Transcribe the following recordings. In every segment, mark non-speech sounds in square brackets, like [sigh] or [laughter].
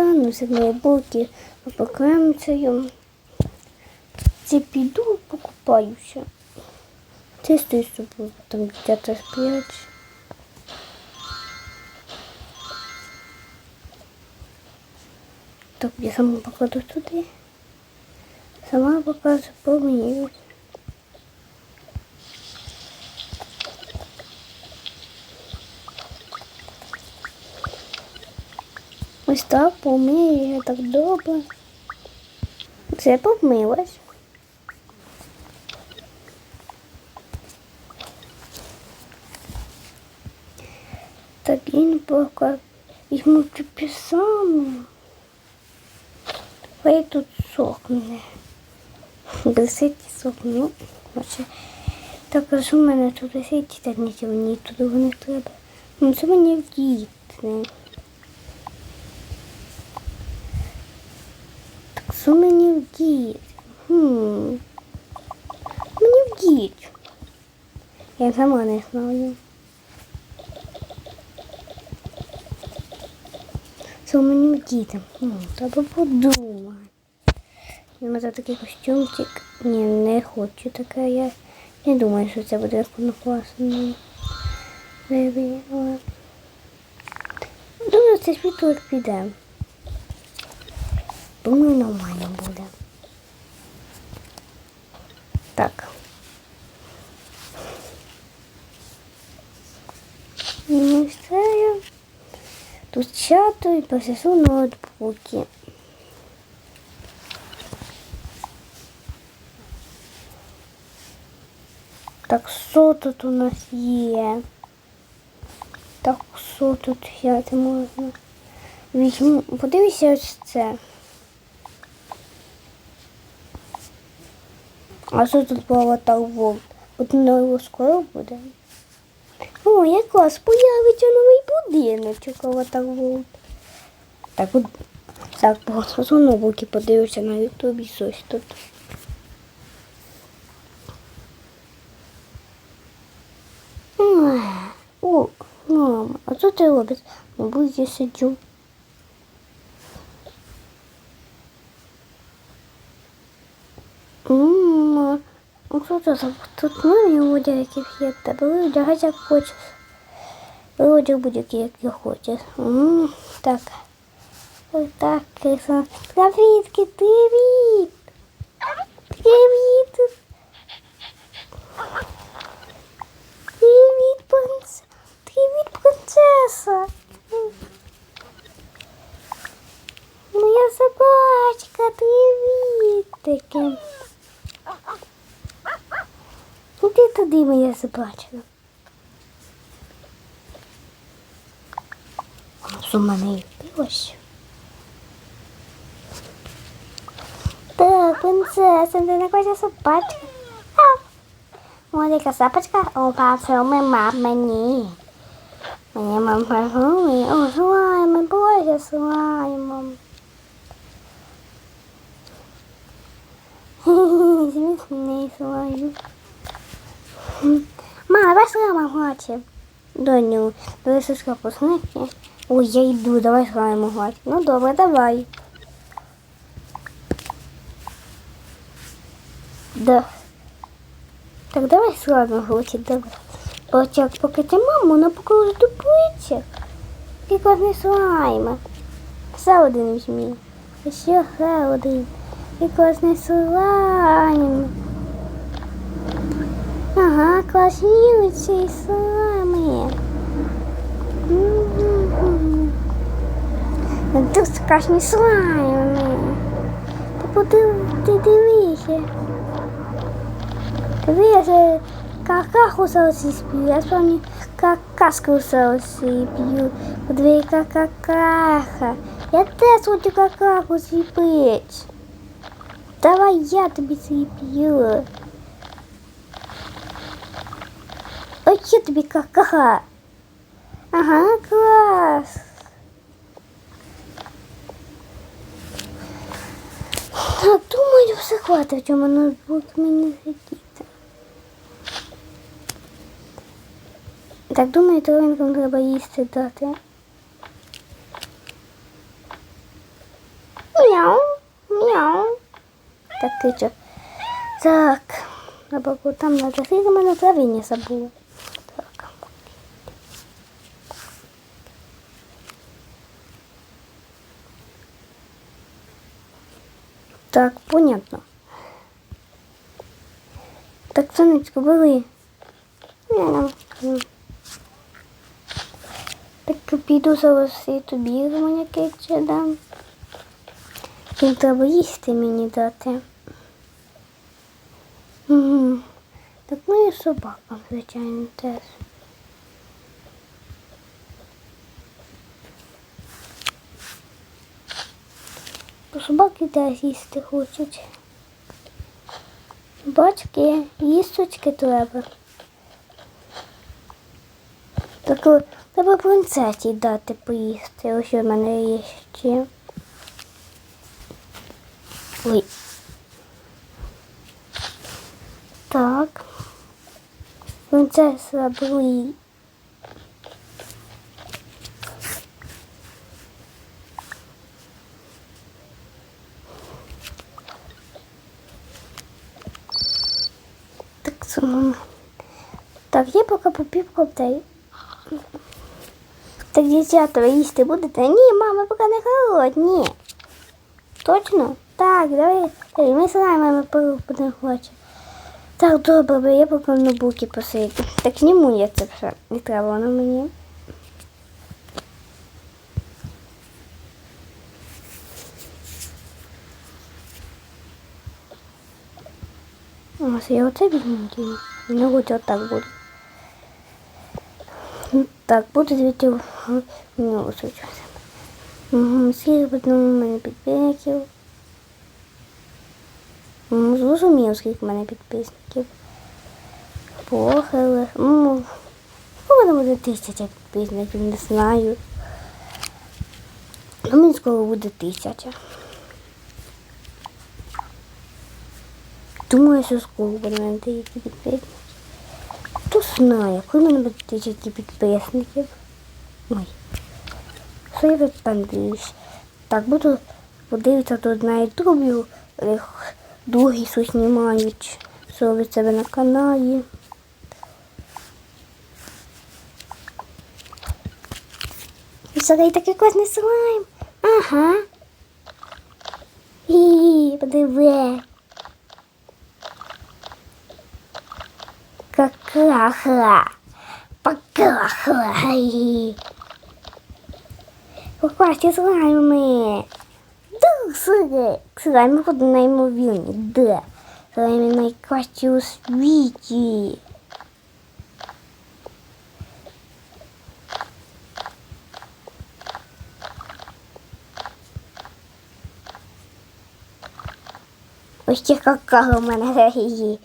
стану з ноутбуки, покремцею. Це піду покупаюся. Чисто з собою, там дівчата сплять. Так, я сама покладу туди. Сама покажу помію. Ось так я так добре. Це помилась. Так він пока цю пісану. Хай тут сохне. Висить сохне. Так що в мене тут висить, так нічого мені туди не треба. Ну це мені вдіти. Так що мені вдіти? Хм. Мені вдіть. Я сама не знаю. Що мені вдіти? Хм, треба подумати. За такий костюмчик. Ні, не хочу таке. Я не думаю, що це буде класно. Думаю, це світло піде. Думаю, нормально буде. Так. Ну, тут чату і посесу ноутбуки. Так, що тут у нас є? Так, що тут взяти можна? Візьму, подивися ось це. А що тут було так вовк? От нового скоро буде. О, якраз появиться новий будиночок, аватар вовк. Так, от, так, просто ноутбуки подивився на ютубі щось тут. О, мама, а що ти робиш? Мабуть, я сиджу. Мама, за тут нові одяг, яких є в тебе? Ви одягайся як хочеш. Ви одяг будь-який, як я хочеш. Так. Ось так, киса. Привітки, привіт! Привіт! Привіт, принц... Привіт, принцеса. Моя собачка, привіт таки. Туди, моя собачка. З у мене і пилось. Так, принцеса, ти не хочеш собачка? Ау. Моя сапочка, о, парфюми мамині. Мені мам парфюми, о, слайми, боже, слаймом. Смішний слайм. Мама, давай слайма хоче. Доню, давай сушка посники. Ой, я йду, давай слайма грати. Ну добре, давай. Да. Так давай слайма грати, давай. Почак, поки ти маму, вона покаже тупиця. Прикладний слайма. Ще один візьмі. Ще один. Прикладний слайм. Ага, класні ці слайми. Мгм. Дуже класні слайми. Ти подив, ти дивися. Дивися, какаху соуси спію. Я спомню какашку соуси п'ю. Подиви, какаха. Я теж хочу какаху зліпити. Давай я тобі зліплю. Ось я тобі какаха. Ага, клас. Так, думаю, все хватить, в цьому ноутбук мені сидіти. Так, думаю, тваринкам треба їсти дати. Мяу, мяу. Так, кричу. Так, на боку там надо скільки в мене правильно забула. Так, понятно. Так, сонечко, бери. М, м. Так піду зараз і тобі мені кече дам. Їм треба їсти мені дати. Угу. Так ну і собакам, звичайно, теж. Собаки теж їсти хочуть. Бачки, їсточки треба. Так треба принцесі дати поїсти. Ось у мене є ще. Ой. Так. Принцеса Блуї. Так, сумно. Так, я поки попів коптей. Так, дівчата, ви їсти будете? Ні, мама, поки не голодні. Точно? Так, давай. Ми знаємо, ми поруб не хоче. Так, добре, я поки в ноутбуці посидю. Так зніму я це все. Не треба воно мені. Ось я оце візьму. Дім. Не буде отак буде. Ну, Так, буде звідти нього. Угу, скільки в одному мене підписників. Ну, Зрозумів, скільки в мене підписників. Похили. Ну, у мене буде тисяча підписників, не знаю. Ну, мені скоро буде тисяча. Думаю, що скоро мене тисяча підписників. Хто знає, коли мене буде тисяча підписників. Ой. Що я відпандуюсь? Так, буду подивитися тут на ютубі, другі знімають, що від себе на каналі. Сорей такий класний слайм. Ага. І подиви. Какаха. Покаха. І. Покласти слайми. Да, слайми. Ходи неймовірні. Да. Слайми найкращі у світі. Ось ці какаги у мене [laughs]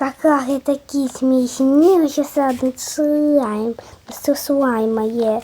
є. Какаги такі смішні, ще один слайм. Це слайма є.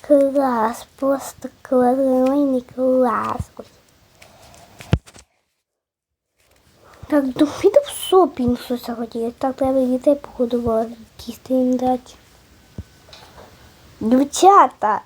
Клас, просто класний клас. Так, ну в сопінг щось хотіли. Так, треба дітей погодували, їсти їм дати. Дівчата.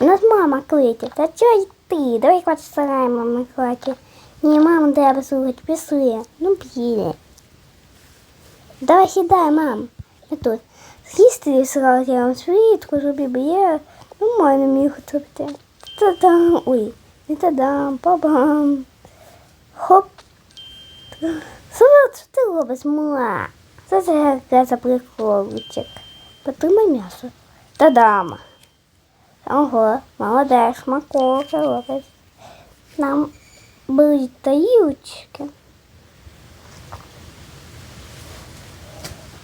У нас мама кличе. Та чого йти? Давай хоч старай, мама хоче. Ні, мама треба слухати, пішли. Ну, піде. Давай сідай, мам. Я тут. З'їсти сразу я вам швидко зробив, бо я нормально міг зробити. Та-дам. Ой, не та-дам, па-бам. Хоп. Що ти робиш, мала? Це це за приколчик. Потримай м'ясо. Та-дам. Ого, молодець, смаколка робить. Нам были таючки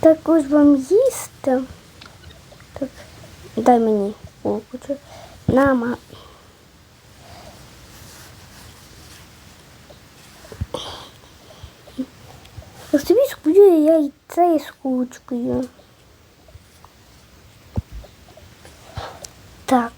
так уж вам есть то Так, дай мне полкучу. Нама. Собі скуплю я яйца и з кучкою. Так.